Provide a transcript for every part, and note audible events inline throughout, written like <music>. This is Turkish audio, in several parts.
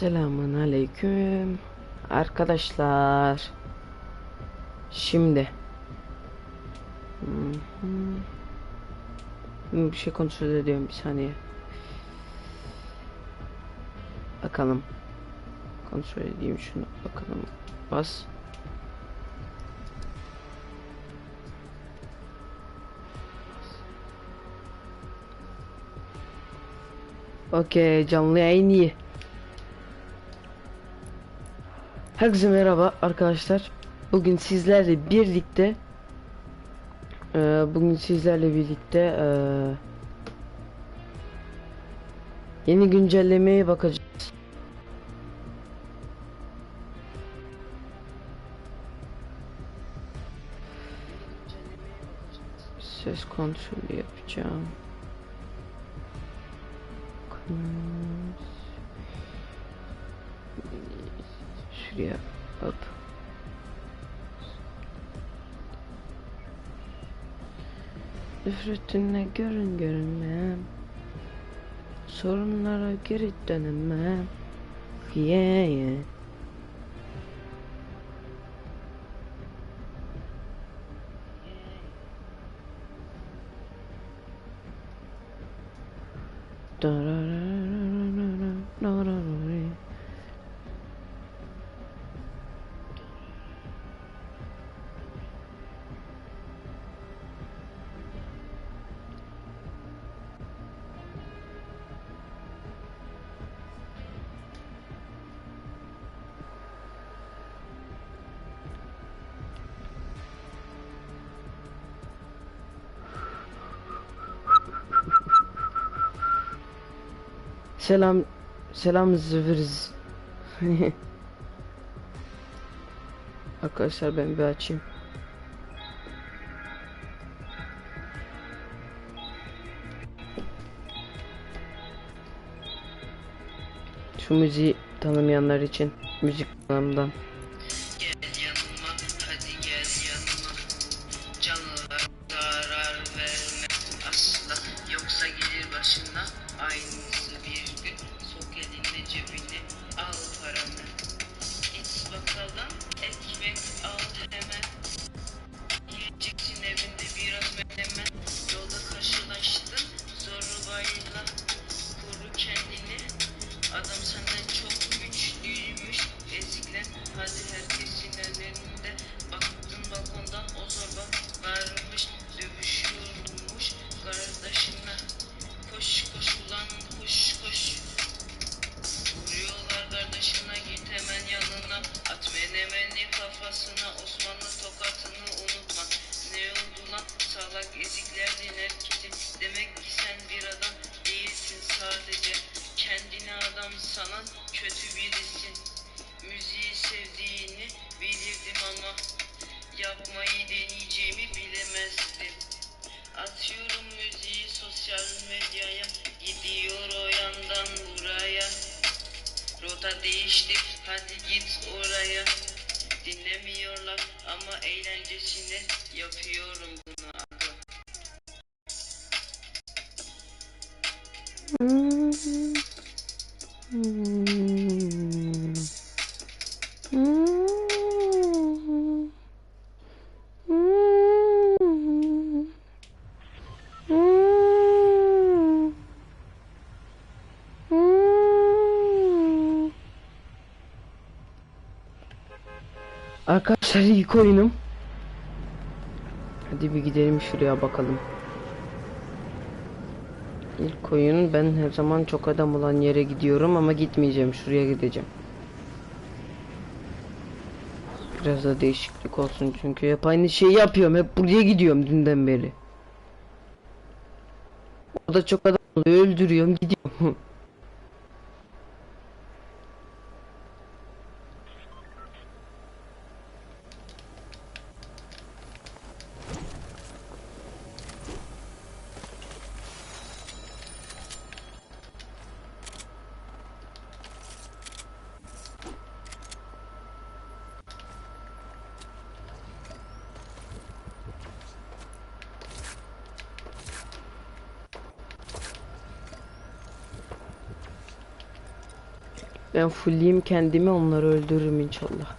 Selamun aleyküm arkadaşlar. Şimdi bir şey kontrol ediyorum bir saniye. Bakalım. Kontrol edeyim şunu bakalım. Bas. Okey canlı yayın iyi. Herkese merhaba arkadaşlar. Bugün sizlerle birlikte e, bugün sizlerle birlikte e, yeni güncellemeye bakacağız. Ses kontrolü yapacağım. Şuraya hop. Üfrütünle görün görünmem Sorunlara geri dönemem Yeah, yeah. Dara Selam selam zıvırız. <laughs> Arkadaşlar ben bir açayım. Şu müziği tanımayanlar için müzik kanalımdan. Adam senden çok güçlüymüş. Eziklen hadi herkesin önünde. Baktın balkondan o zorba varmış. Dövüşüyormuş kardeşine. Koş koş ulan koş koş. Vuruyorlar kardeşine git hemen yanına. At menemeni kafasına Osmanlı tokatını unutma. Ne oldu lan salak eziklerdin herkesi. Demek ki sen bir adam değilsin sadece. Adam sanan kötü birisin. Müziği sevdiğini bilirdim ama yapmayı deneyeceğimi bilemezdim. Atıyorum müziği sosyal medyaya Gidiyor o yandan buraya Rota değişti hadi git oraya Dinlemiyorlar ama eğlencesine yapıyorum bunu aga. Arkadaşlar ilk oyunum. Hadi bir gidelim şuraya bakalım. İlk oyun ben her zaman çok adam olan yere gidiyorum ama gitmeyeceğim şuraya gideceğim. Biraz da değişiklik olsun çünkü hep aynı şeyi yapıyorum hep buraya gidiyorum dünden beri. Orada çok adam oluyor öldürüyorum gidiyorum. <laughs> Ben fullleyeyim kendimi onları öldürürüm inşallah.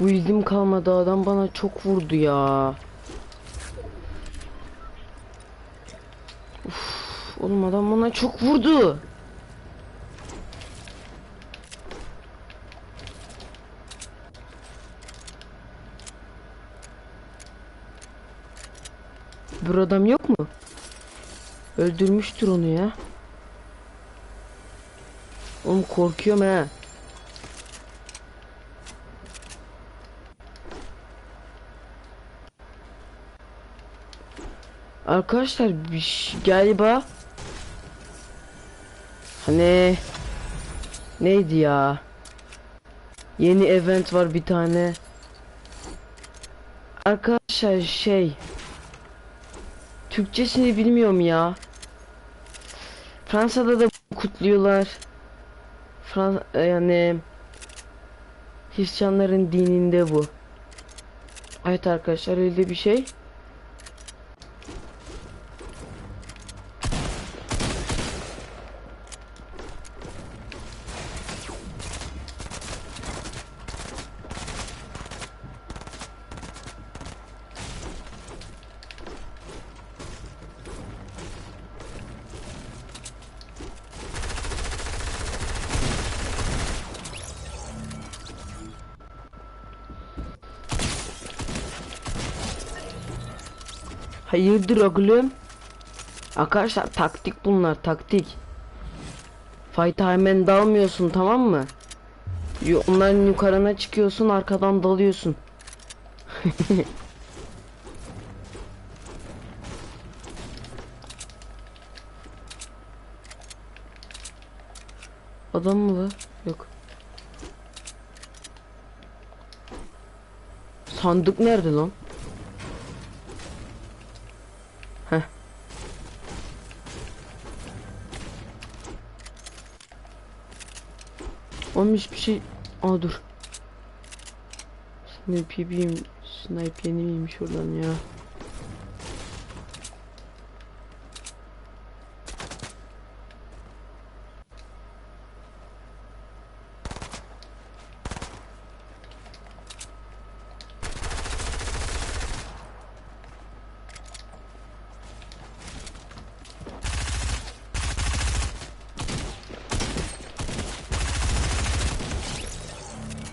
Bu ilgim kalmadı adam bana çok vurdu ya. Uf, oğlum adam bana çok vurdu. Bir adam yok mu? Öldürmüştür onu ya. Oğlum korkuyorum ha. Arkadaşlar galiba hani neydi ya? Yeni event var bir tane. Arkadaşlar şey Türkçesini bilmiyorum ya. Fransa'da da kutluyorlar. Fran yani Hristiyanların dininde bu. Evet arkadaşlar öyle bir şey. Hayırdır oğlum? Arkadaşlar taktik bunlar taktik. Fight'a hemen dalmıyorsun tamam mı? Onların yukarına çıkıyorsun arkadan dalıyorsun. <laughs> Adam mı var? Yok. Sandık nerede lan? Oğlum hiçbir şey... Aa dur. Snipe yiyeyim. Snipe yeni miymiş oradan ya?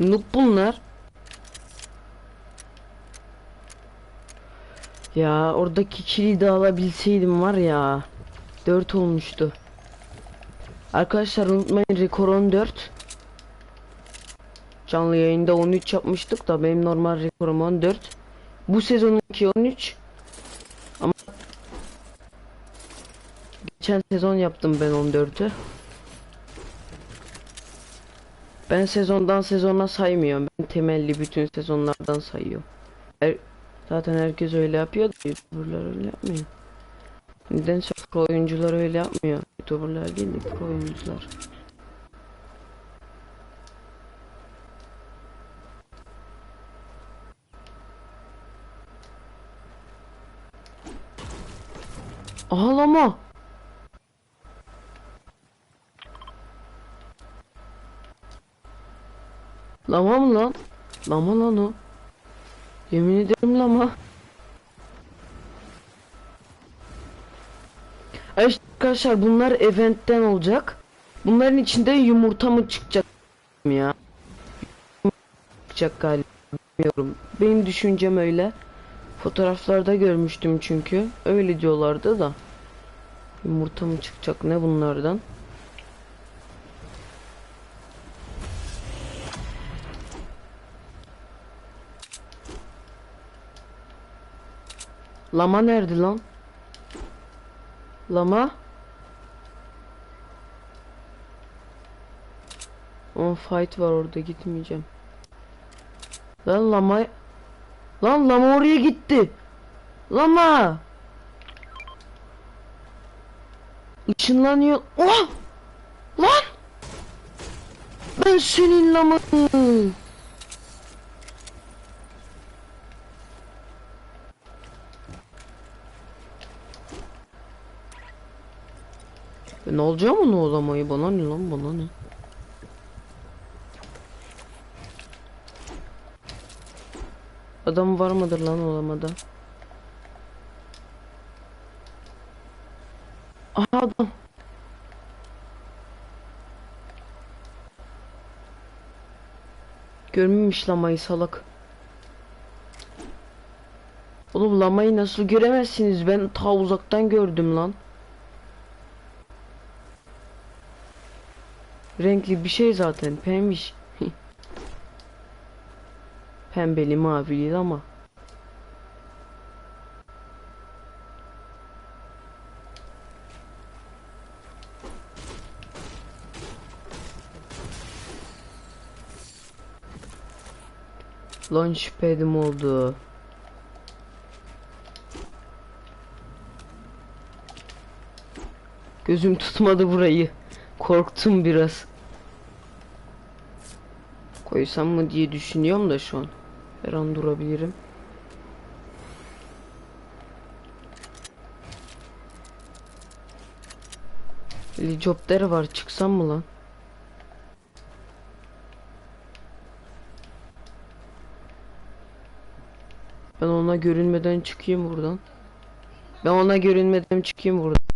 Noob bunlar. Ya oradaki kili de alabilseydim var ya. 4 olmuştu. Arkadaşlar unutmayın rekor 14. Canlı yayında 13 yapmıştık da benim normal rekorum 14. Bu sezonunki 13. Ama geçen sezon yaptım ben 14'ü. Ben sezondan sezona saymıyorum. Ben temelli bütün sezonlardan sayıyorum. Her, zaten herkes öyle yapıyor YouTuber'lar öyle yapmıyor. Nedense pro oyuncular öyle yapmıyor. YouTuber'lar değil de oyuncular. Ağlama. Lama mı lan? Lama lan o. Yemin ederim lama. Ay işte Arkadaşlar bunlar eventten olacak. Bunların içinde yumurta mı çıkacak ya? Çıkacak galiba. Bilmiyorum. Benim düşüncem öyle. Fotoğraflarda görmüştüm çünkü. Öyle diyorlardı da. Yumurta mı çıkacak ne bunlardan? Lama nerede lan? Lama? On fight var orada gitmeyeceğim. Lan lama Lan lama oraya gitti. Lama. Işınlanıyor. Oh! Lan! Ben senin lamanı. Ben alacağım onu o lamayı bana ne lan bana ne? Adam var mıdır lan o lamada? Aha adam. Görmemiş lamayı salak. Oğlum lamayı nasıl göremezsiniz? Ben ta uzaktan gördüm lan. Renkli bir şey zaten pembiş. <laughs> Pembeli mavili ama. Launchpad'im oldu. Gözüm tutmadı burayı. Korktum biraz. Koysam mı diye düşünüyorum da şu an. Her an durabilirim. Helikopter var çıksam mı lan? Ben ona görünmeden çıkayım buradan. Ben ona görünmeden çıkayım buradan.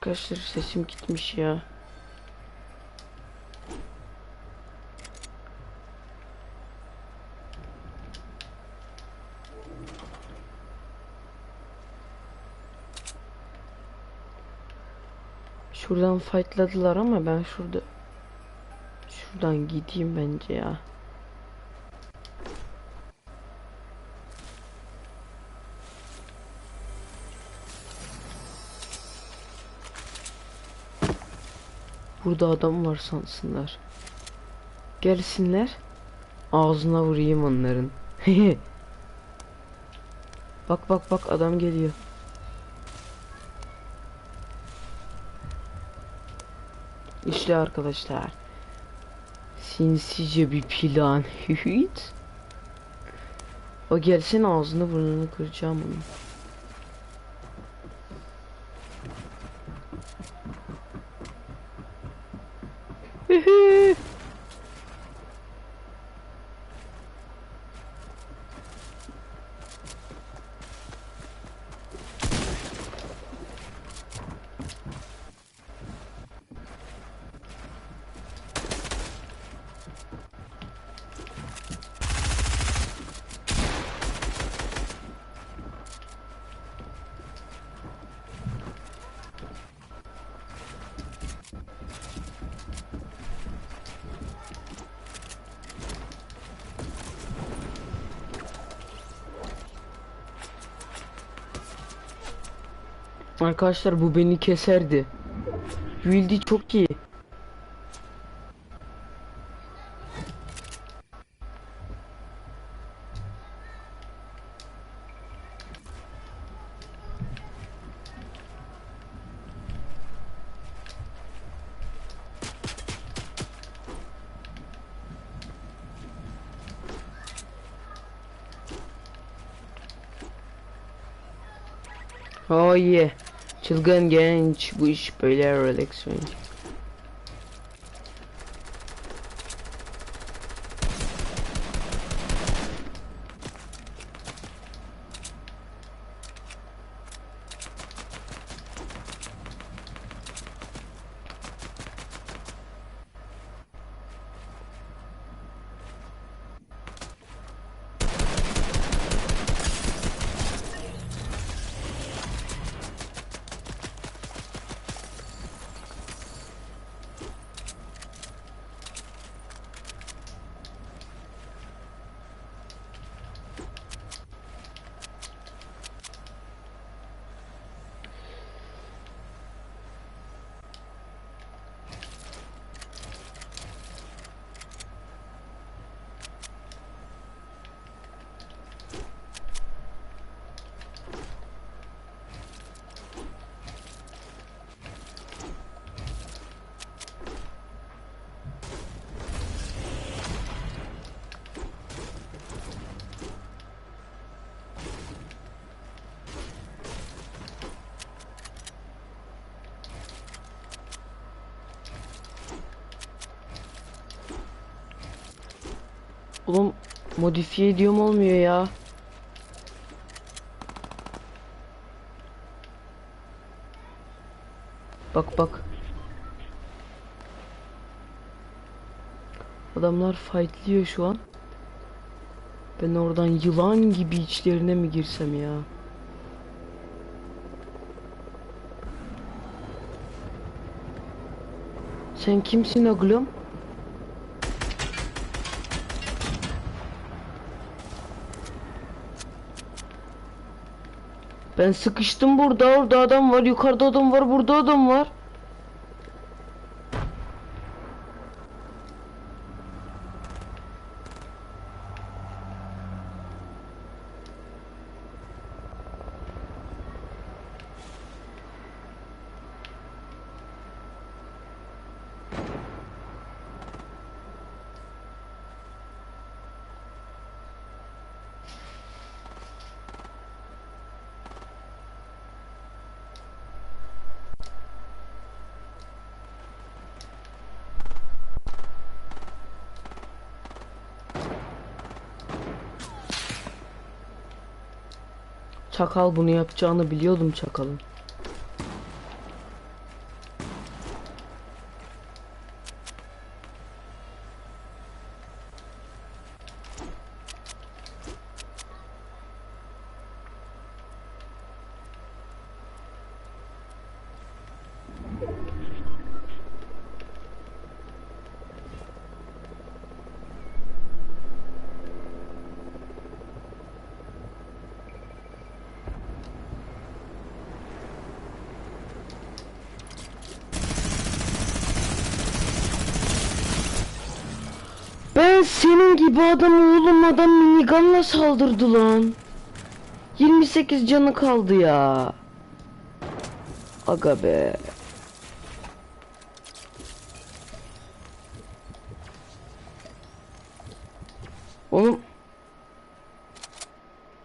Arkadaşlar sesim gitmiş ya. Şuradan fightladılar ama ben şurada şuradan gideyim bence ya. Burada adam var sansınlar. Gelsinler. Ağzına vurayım onların. <laughs> bak bak bak adam geliyor. İşte arkadaşlar. Sinsice bir plan. <laughs> O gelsin ağzını burnunu kıracağım onu. Arkadaşlar bu beni keserdi. Wildi çok iyi. Oh yeah. Cause gun ganch, we Alex election. Modifiye ediyorum olmuyor ya. Bak bak. Adamlar fightlıyor şu an. Ben oradan yılan gibi içlerine mi girsem ya? Sen kimsin oğlum? Ben sıkıştım burada. Orada adam var. Yukarıda adam var. Burada adam var. Çakal bunu yapacağını biliyordum çakalın. Ben senin gibi adam oğlum adam saldırdı lan. 28 canı kaldı ya. Aga be. Oğlum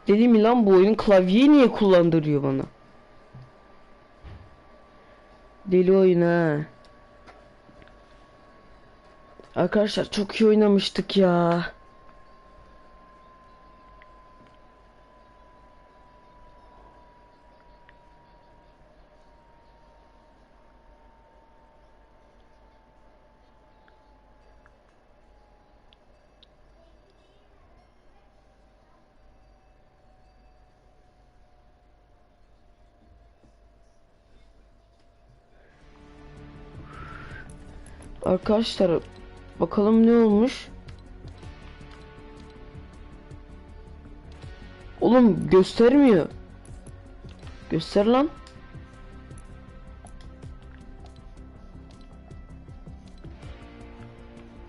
Deli mi lan bu oyun klavyeyi niye kullandırıyor bana? Deli oyun ha. Arkadaşlar çok iyi oynamıştık ya. Arkadaşlar bakalım ne olmuş? Oğlum göstermiyor. Göster lan.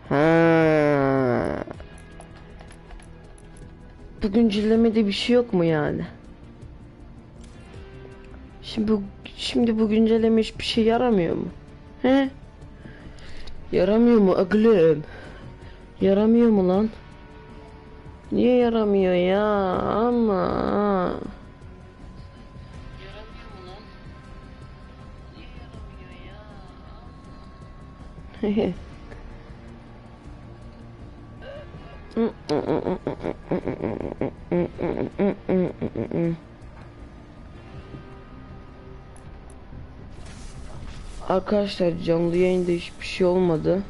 Ha. Bu güncellemede bir şey yok mu yani? Şimdi bu şimdi bu güncelleme hiçbir şey yaramıyor mu? He? Yaramıyor mu aglım? Yaramıyor mu lan? Niye yaramıyor ya? Ama. Yaramıyor Niye yaramıyor ya? <laughs> Arkadaşlar canlı yayında hiçbir şey olmadı.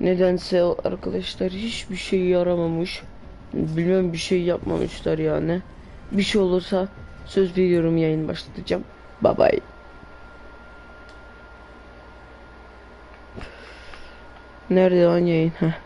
Nedense arkadaşlar hiçbir şey yaramamış. Bilmem bir şey yapmamışlar yani. Bir şey olursa söz veriyorum yayın başlatacağım. Bye bye. Nerede lan yayın? Heh.